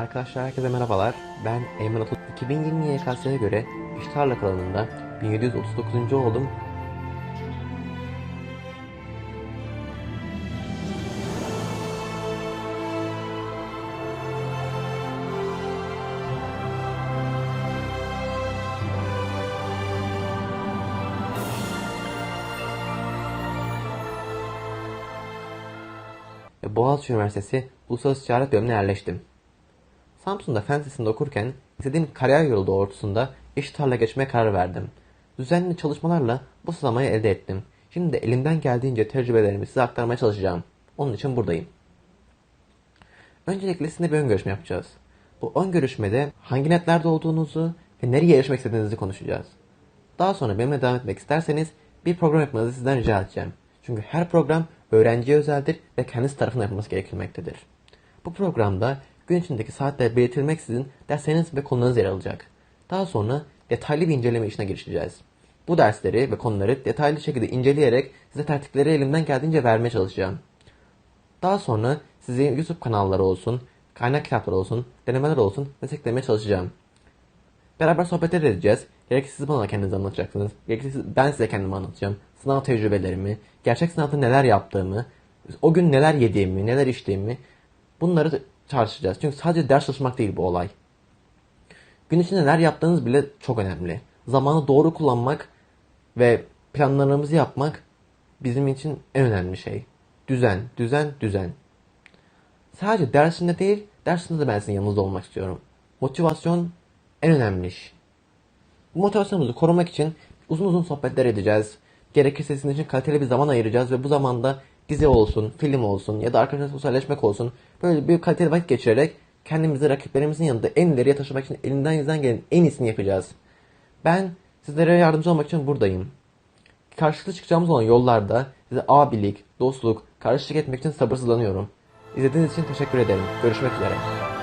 Arkadaşlar herkese merhabalar. Ben Eymen Atul. 2020 YKS'ye göre İştarla kalanında 1739. oldum. Boğaziçi Üniversitesi Uluslararası Ticaret Bölümüne yerleştim. Samsun'da fen lisesinde okurken istediğim kariyer yolu doğrultusunda iş tarla geçmeye karar verdim. Düzenli çalışmalarla bu sıramayı elde ettim. Şimdi de elimden geldiğince tecrübelerimi size aktarmaya çalışacağım. Onun için buradayım. Öncelikle sizinle bir ön görüşme yapacağız. Bu ön görüşmede hangi netlerde olduğunuzu ve nereye erişmek istediğinizi konuşacağız. Daha sonra benimle devam etmek isterseniz bir program yapmanızı sizden rica edeceğim. Çünkü her program öğrenciye özeldir ve kendisi tarafından yapılması gerekilmektedir. Bu programda gün içindeki saatler belirtilmeksizin dersleriniz ve konularınız yer alacak. Daha sonra detaylı bir inceleme işine girişeceğiz. Bu dersleri ve konuları detaylı şekilde inceleyerek size tertipleri elimden geldiğince vermeye çalışacağım. Daha sonra size YouTube kanalları olsun, kaynak kitapları olsun, denemeler olsun desteklemeye çalışacağım. Beraber sohbetler edeceğiz. Gerekirse siz bana kendinizi anlatacaksınız. Gerekirse siz- ben size kendimi anlatacağım. Sınav tecrübelerimi, gerçek sınavda neler yaptığımı, o gün neler yediğimi, neler içtiğimi bunları tartışacağız. Çünkü sadece ders çalışmak değil bu olay. Gün içinde neler yaptığınız bile çok önemli. Zamanı doğru kullanmak ve planlarımızı yapmak bizim için en önemli şey. Düzen, düzen, düzen. Sadece dersinde değil, dersinde de ben sizin yanınızda olmak istiyorum. Motivasyon en önemli iş. Bu motivasyonumuzu korumak için uzun uzun sohbetler edeceğiz. Gerekirse sizin için kaliteli bir zaman ayıracağız ve bu zamanda dizi olsun, film olsun ya da arkadaşlarla sosyalleşmek olsun böyle bir kaliteli vakit geçirerek kendimizi rakiplerimizin yanında en ileriye taşımak için elinden yüzden gelen en iyisini yapacağız. Ben sizlere yardımcı olmak için buradayım. Karşılıklı çıkacağımız olan yollarda size abilik, dostluk, karşılık etmek için sabırsızlanıyorum. İzlediğiniz için teşekkür ederim. Görüşmek üzere.